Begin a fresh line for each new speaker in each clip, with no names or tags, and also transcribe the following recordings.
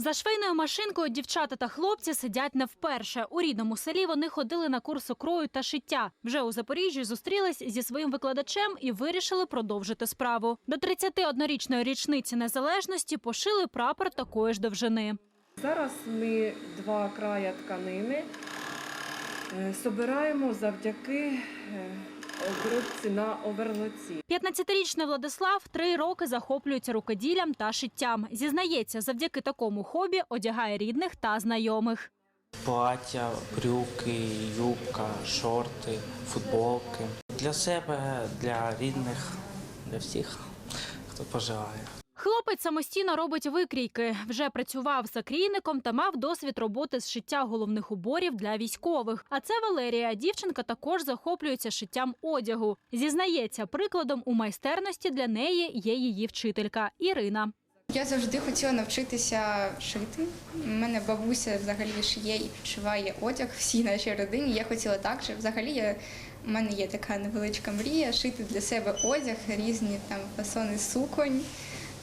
За швейною машинкою дівчата та хлопці сидять не вперше. У рідному селі вони ходили на курси крою та шиття. Вже у Запоріжжі зустрілись зі своїм викладачем і вирішили продовжити справу. До 31-річної річниці незалежності пошили прапор такої ж довжини.
Зараз ми два края тканини е, собираємо завдяки е, обробці на оверлоці.
15-річний Владислав три роки захоплюється рукоділлям та шиттям. Зізнається, завдяки такому хобі одягає рідних та знайомих.
Плаття, брюки, юбка, шорти, футболки. Для себе, для рідних, для всіх, хто пожелає.
Хлопець самостійно робить викрійки. Вже працював закрійником та мав досвід роботи з шиття головних уборів для військових. А це Валерія. Дівчинка також захоплюється шиттям одягу. Зізнається, прикладом у майстерності для неї є її вчителька Ірина.
Я завжди хотіла навчитися шити. У мене бабуся взагалі шиє і підшиває одяг всій нашій родині. Я хотіла так же. Взагалі я, у мене є така невеличка мрія шити для себе одяг, різні там фасони суконь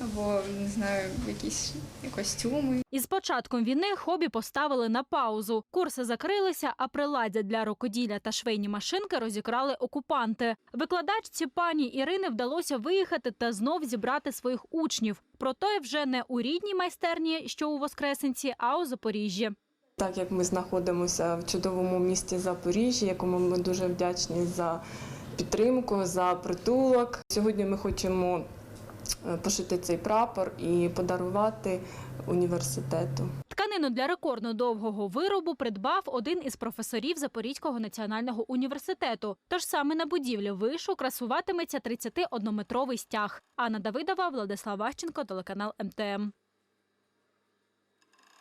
або не знаю, якісь костюми.
Із початком війни хобі поставили на паузу. Курси закрилися, а приладдя для рукоділля та швейні машинки розікрали окупанти. Викладачці пані Ірини вдалося виїхати та знов зібрати своїх учнів. Проте вже не у рідній майстерні, що у Воскресенці, а у Запоріжжі.
Так як ми знаходимося в чудовому місті Запоріжжя, якому ми дуже вдячні за підтримку, за притулок. Сьогодні ми хочемо пошити цей прапор і подарувати університету.
Тканину для рекордно довгого виробу придбав один із професорів Запорізького національного університету. Тож саме на будівлі вишу красуватиметься 31-метровий стяг. Анна Давидова, Владислав Ващенко, телеканал МТМ.